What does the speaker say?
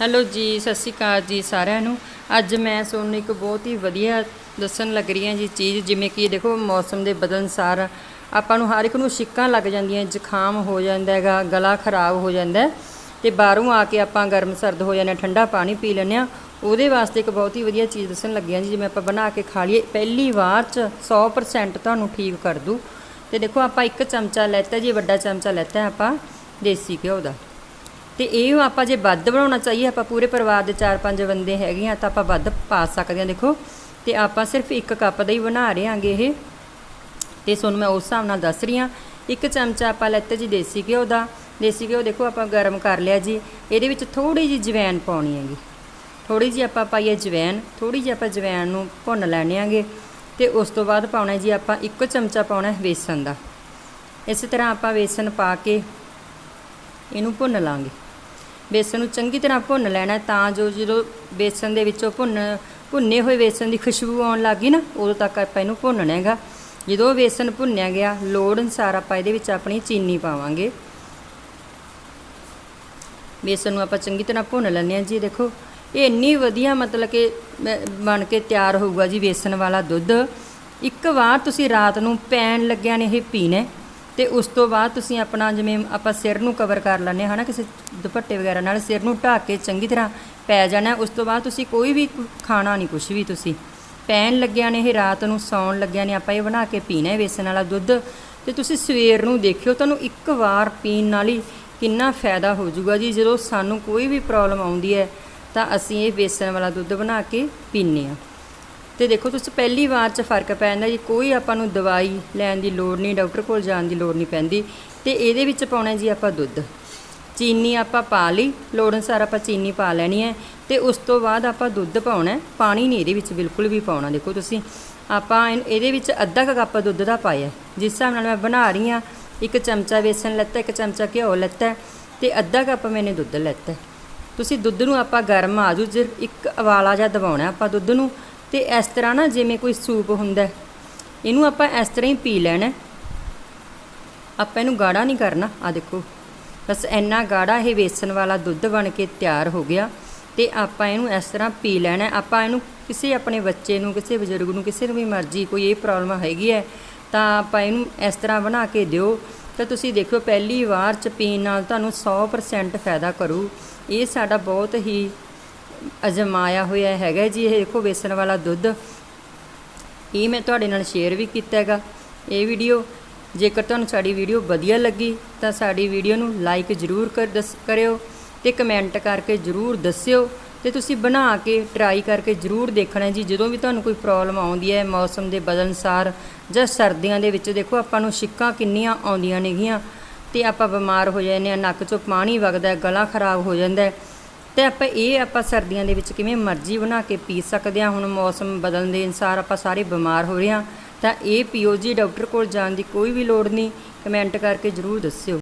Hello ਜੀ, ਸਤਿ ਸ਼੍ਰੀ ਅਕਾਲ ਜੀ ਸਾਰਿਆਂ ਨੂੰ। ਅੱਜ ਮੈਂ ਤੁਹਾਨੂੰ ਇੱਕ ਬਹੁਤ ਹੀ ਵਧੀਆ ਦੱਸਣ ਲੱਗ ਰਹੀ ਹਾਂ ਜੀ ਚੀਜ਼, ਜਿਵੇਂ ਕਿ ਦੇਖੋ ਮੌਸਮ ਦੇ ਬਦਲਣ ਸਾਰ ਆਪਾਂ ਨੂੰ ਹਰ ਇੱਕ ਨੂੰ ਛਿੱਕਾਂ ਲੱਗ ਜਾਂਦੀਆਂ, ਜ਼ੁਕਾਮ ਹੋ ਜਾਂਦਾ ਹੈਗਾ, ਗਲਾ ਖਰਾਬ ਹੋ ਜਾਂਦਾ ਹੈ ਤੇ ਬਾਹਰੋਂ ਆ ਕੇ ਆਪਾਂ ਗਰਮ ਸਰਦ ਹੋ ਜਾਂਦੇ ਹਾਂ, ਠੰਡਾ ਪਾਣੀ ਪੀ ਲੈਂਦੇ ਹਾਂ। ਉਹਦੇ ਵਾਸਤੇ ਇੱਕ ਬਹੁਤ ਹੀ ਵਧੀਆ ਚੀਜ਼ ਦੱਸਣ ਲੱਗੀ ਜੀ, ਜਿਵੇਂ ਆਪਾਂ ਬਣਾ ਕੇ ਖਾ ਲਈਏ, ਪਹਿਲੀ ਵਾਰ ਚ 100% ਤੁਹਾਨੂੰ ਠੀਕ ਕਰ ਦੂ ਤੇ ਦੇਖੋ ਆਪਾਂ ਇੱਕ ਚਮਚਾ ਲੈਤਾ ਜੀ ਵੱਡਾ ਚਮਚਾ ਲੈਤਾ ਆਪਾਂ ਦੇਸੀ ਘਿਓ ਦਾ। ਤੇ ਇਹ ਆਪਾਂ ਜੇ ਵੱਧ ਬਣਾਉਣਾ ਚਾਹੀਏ, ਆਪਾਂ ਪੂਰੇ ਪਰਿਵਾਰ ਦੇ 4-5 ਬੰਦੇ ਹੈਗੇ ਆ, ਤਾਂ ਆਪਾਂ ਵੱਧ ਪਾ ਸਕਦੇ ਹਾਂ ਦੇਖੋ, ਤੇ ਆਪਾਂ ਸਿਰਫ ਇੱਕ ਕੱਪ ਦਾ ਹੀ ਬਣਾ ਰਹੇ ਆਂਗੇ ਇਹ। ਤੇ ਤੁਹਾਨੂੰ ਮੈਂ ਉਸ ਹਿਸਾਬ ਨਾਲ ਦੱਸ ਰਹੀ ਹਾਂ, ਇੱਕ ਚਮਚਾ ਆਪਾਂ ਲੈਤੇ ਜੀ ਦੇਸੀ ਘਿਓ ਦਾ। ਦੇਸੀ ਘਿਓ ਦੇਖੋ, ਆਪਾਂ ਗਰਮ ਕਰ ਲਿਆ ਜੀ। ਇਹਦੇ ਵਿੱਚ ਥੋੜੀ ਜੀ ਜਵੈਨ ਪਾਉਣੀ ਹੈਗੀ। ਥੋੜੀ ਜੀ ਆਪਾਂ ਪਾਈਏ ਜਵੈਨ ਥੋੜੀ ਜੀ ਆਪਾਂ ਜਵੈਨ ਨੂੰ ਭੁੰਨ ਲੈਣੇ ਆਂਗੇ ਤੇ ਉਸ ਤੋਂ ਬਾਅਦ ਪਾਉਣਾ ਜੀ ਆਪਾਂ ਇੱਕ ਚਮਚਾ ਪਾਉਣਾ ਵੇਸਣ ਦਾ। ਇਸੇ ਤਰ੍ਹਾਂ ਆਪਾਂ ਵੇਸਣ ਪਾ ਕੇ ਇਹਨੂੰ ਭੁੰਨ ਲਾਂਗੇ। ਬੇਸਣ ਨੂੰ ਚੰਗੀ ਤਰ੍ਹਾਂ ਭੁੰਨ ਲੈਣਾ ਤਾਂ ਜੋ ਜਦੋਂ ਬੇਸਣ ਦੇ ਵਿੱਚੋਂ ਭੁੰਨ, ਭੁੰਨੇ ਹੋਏ ਬੇਸਣ ਦੀ ਖੁਸ਼ਬੂ ਆਉਣ ਲੱਗੀ ਨਾ, ਉਦੋਂ ਤੱਕ ਆਪਾਂ ਇਹਨੂੰ ਭੁੰਨਣਾ ਹੈਗਾ। ਜਦੋਂ ਬੇਸਣ ਭੁੰਨਿਆ ਗਿਆ, ਲੋੜ ਅਨਸਾਰ ਆਪਾਂ ਇਹਦੇ ਵਿੱਚ ਆਪਣੀ ਚੀਨੀ ਪਾਵਾਂਗੇ। ਬੇਸਣ ਨੂੰ ਆਪਾਂ ਚੰਗੀ ਤਰ੍ਹਾਂ ਭੁੰਨ ਲੈਂਦੇ ਹਾਂ ਜੀ ਦੇਖੋ। ਇਹ ਇੰਨੀ ਵਧੀਆ ਮਤਲਬ ਕਿ ਬਣ ਕੇ ਤਿਆਰ ਹੋਊਗਾ ਜੀ ਬੇਸਣ ਵਾਲਾ ਦੁੱਧ। ਇੱਕ ਵਾਰ ਤੁਸੀਂ ਰਾਤ ਨੂੰ ਪੈਣ ਲੱਗਿਆ ਨੇ ਇਹ ਪੀਣਾ ਤੇ ਉਸ ਤੋਂ ਬਾਅਦ ਤੁਸੀਂ ਆਪਣਾ ਜਿਵੇਂ ਆਪਾਂ ਸਿਰ ਨੂੰ ਕਵਰ ਕਰ ਲੈਂਦੇ ਹਾਂ ਨਾ ਕਿਸੇ ਦੁਪੱਟੇ ਵਗੈਰਾ ਨਾਲ ਸਿਰ ਨੂੰ ਢੱਕ ਕੇ ਚੰਗੀ ਤਰ੍ਹਾਂ ਪੈ ਜਾਣਾ, ਉਸ ਤੋਂ ਬਾਅਦ ਤੁਸੀਂ ਕੋਈ ਵੀ ਖਾਣਾ ਨਹੀਂ ਕੁਝ ਵੀ ਤੁਸੀਂ। ਪੈਣ ਲੱਗਿਆ ਨੇ ਇਹ ਰਾਤ ਨੂੰ ਸੌਣ ਲੱਗਿਆ ਨੇ ਆਪਾਂ ਇਹ ਬਣਾ ਕੇ ਪੀਣਾ ਹੈ ਬੇਸਣ ਵਾਲਾ ਦੁੱਧ। ਤੇ ਤੁਸੀਂ ਸਵੇਰ ਨੂੰ ਦੇਖਿਓ, ਤੁਹਾਨੂੰ ਇੱਕ ਵਾਰ ਪੀਣ ਨਾਲ ਹੀ ਕਿੰਨਾ ਫਾਇਦਾ ਹੋ ਜਾਊਗਾ ਜੀ। ਜਦੋਂ ਸਾਨੂੰ ਕੋਈ ਵੀ ਪ੍ਰੋਬਲਮ ਆਉਂਦੀ ਹੈ, ਤਾਂ ਅਸੀਂ ਇਹ ਵੇਸਣ ਵਾਲਾ ਦੁੱਧ ਬਣਾ ਕੇ ਪੀਂਦੇ ਹਾਂ। ਤੇ ਦੇਖੋ ਤੁਸੀਂ ਪਹਿਲੀ ਵਾਰ 'ਚ ਫ਼ਰਕ ਪੈ ਜਾਂਦਾ ਜੀ, ਕੋਈ ਆਪਾਂ ਨੂੰ ਦਵਾਈ ਲੈਣ ਦੀ ਲੋੜ ਨਹੀਂ, ਡਾਕਟਰ ਕੋਲ ਜਾਣ ਦੀ ਲੋੜ ਨਹੀਂ ਪੈਂਦੀ। ਤੇ ਇਹਦੇ ਵਿੱਚ ਪਾਉਣਾ ਜੀ ਆਪਾਂ ਦੁੱਧ। ਚੀਨੀ ਆਪਾਂ ਪਾ ਲਈ, ਲੋੜ ਅਨੁਸਾਰ ਆਪਾਂ ਚੀਨੀ ਪਾ ਲੈਣੀ ਹੈ। ਤੇ ਉਸ ਤੋਂ ਬਾਅਦ ਆਪਾਂ ਦੁੱਧ ਪਾਉਣਾ ਪਾਣੀ ਨਹੀਂ ਇਹਦੇ ਵਿੱਚ ਬਿਲਕੁਲ ਵੀ ਪਾਉਣਾ। ਦੇਖੋ ਤੁਸੀਂ, ਆਪਾਂ ਇਹਨ- ਇਹਦੇ ਵਿੱਚ ਅੱਧਾ ਕੁ ਕੱਪ ਦੁੱਧ ਦਾ ਪਾਇਆ ਜਿਸ ਹਿਸਾਬ ਨਾਲ ਮੈਂ ਬਣਾ ਰਹੀ ਹਾਂ, ਇੱਕ ਚਮਚਾ ਵੇਸਣ ਲੱਤਾ, ਇੱਕ ਚਮਚਾ ਘਿਓ ਲੱਤਾ ਤੇ ਅੱਧਾ ਕੱਪ ਮੈਨੇ ਦੁੱਧ ਲੱਤਾ ਤੁਸੀਂ ਦੁੱਧ ਨੂੰ ਆਪਾਂ ਗਰਮ ਆਜੂ, ਜੇ ਇੱਕ ਉਬਾਲਾ ਜਿਹਾ ਦਬਾਉਣਾ ਆਪਾਂ ਦੁੱਧ ਨੂੰ ਤੇ ਇਸ ਤਰ੍ਹਾਂ ਨਾ ਜਿਵੇਂ ਕੋਈ ਸੂਪ ਹੁੰਦਾ ਇਹਨੂੰ ਆਪਾਂ ਇਸ ਤਰ੍ਹਾਂ ਹੀ ਪੀ ਲੈਣਾ ਆਪਾਂ ਇਹਨੂੰ ਗਾੜਾ ਨਹੀਂ ਕਰਨਾ ਆ ਦੇਖੋ। ਬਸ ਇੰਨਾ ਗਾੜਾ ਇਹ ਵੇਸਣ ਵਾਲਾ ਦੁੱਧ ਬਣ ਕੇ ਤਿਆਰ ਹੋ ਗਿਆ ਤੇ ਆਪਾਂ ਇਹਨੂੰ ਇਸ ਤਰ੍ਹਾਂ ਪੀ ਲੈਣਾ ਆਪਾਂ ਇਹਨੂੰ ਕਿਸੇ ਆਪਣੇ ਬੱਚੇ ਨੂੰ, ਕਿਸੇ ਬਜ਼ੁਰਗ ਨੂੰ, ਕਿਸੇ ਨੂੰ ਵੀ ਮਰਜ਼ੀ ਕੋਈ ਇਹ ਪ੍ਰੋਬਲਮ ਹੈਗੀ ਹੈ, ਤਾਂ ਆਪਾਂ ਇਹਨੂੰ ਇਸ ਤਰ੍ਹਾਂ ਬਣਾ ਕੇ ਦਿਓ। ਤਾਂ ਤੁਸੀਂ ਦੇਖਿਓ, ਪਹਿਲੀ ਵਾਰ ਚ ਪੀਣ ਨਾਲ ਤੁਹਾਨੂੰ 100% ਫਾਇਦਾ ਕਰੂ। ਇਹ ਸਾਡਾ ਬਹੁਤ ਹੀ ਅਜਮਾਇਆ ਹੋਇਆ ਹੈਗਾ ਜੀ, ਇਹ ਦੇਖੋ ਵੇਸਣ ਵਾਲਾ ਦੁੱਧ। ਇਹ ਮੈਂ ਤੁਹਾਡੇ ਨਾਲ ਸ਼ੇਅਰ ਵੀ ਕੀਤਾ ਹੈਗਾ। ਇਹ ਵੀਡੀਓ ਜੇਕਰ ਤੁਹਾਨੂੰ ਸਾਡੀ ਵੀਡੀਓ ਵਧੀਆ ਲੱਗੀ, ਤਾਂ ਸਾਡੀ ਵੀਡੀਓ ਨੂੰ ਲਾਈਕ ਜ਼ਰੂਰ ਕਰ ਦੱਸ, ਕਰਿਓ ਤੇ ਕਮੈਂਟ ਕਰਕੇ ਜ਼ਰੂਰ ਦੱਸਿਓ ਤੇ ਤੁਸੀਂ ਬਣਾ ਕੇ ਟਰਾਈ ਕਰਕੇ ਜ਼ਰੂਰ ਦੇਖਣਾ ਜੀ। ਜਦੋਂ ਵੀ ਤੁਹਾਨੂੰ ਕੋਈ ਪ੍ਰੋਬਲਮ ਆਉਂਦੀ ਹੈ, ਮੌਸਮ ਦੇ ਬਦਲਨਸਾਰ ਜਾਂ ਸਰਦੀਆਂ ਦੇ ਵਿੱਚ, ਦੇਖੋ ਆਪਾਂ ਨੂੰ ਛਿੱਕਾਂ ਕਿੰਨੀਆਂ ਆਉਂਦੀਆਂ ਨੇਗੀਆਂ ਤੇ ਆਪਾਂ ਬਿਮਾਰ ਹੋ ਜਾਂਦੇ ਹਾਂ, ਨੱਕ 'ਚੋਂ ਪਾਣੀ ਵਗਦਾ ਹੈ, ਗਲਾ ਖਰਾਬ ਹੋ ਜਾਂਦਾ ਹੈ। ਤੇ ਆਪਾਂ ਇਹ ਆਪਾਂ ਸਰਦੀਆਂ ਦੇ ਵਿੱਚ ਕਿਵੇਂ ਮਰਜ਼ੀ ਬਣਾ ਕੇ ਪੀ ਸਕਦੇ ਹਾਂ। ਹੁਣ ਮੌਸਮ ਬਦਲਣ ਦੇ ਅਨਸਾਰ ਆਪਾਂ ਸਾਰੇ ਬਿਮਾਰ ਹੋ ਰਹੇ ਹਾਂ। ਤਾਂ ਇਹ ਪੀਓ ਜੀ ਡਾਕਟਰ ਕੋਲ ਜਾਣ ਦੀ ਕੋਈ ਵੀ ਲੋੜ ਨਹੀਂ। ਕਮੈਂਟ ਕਰਕੇ ਜ਼ਰੂਰ ਦੱਸਿਓ।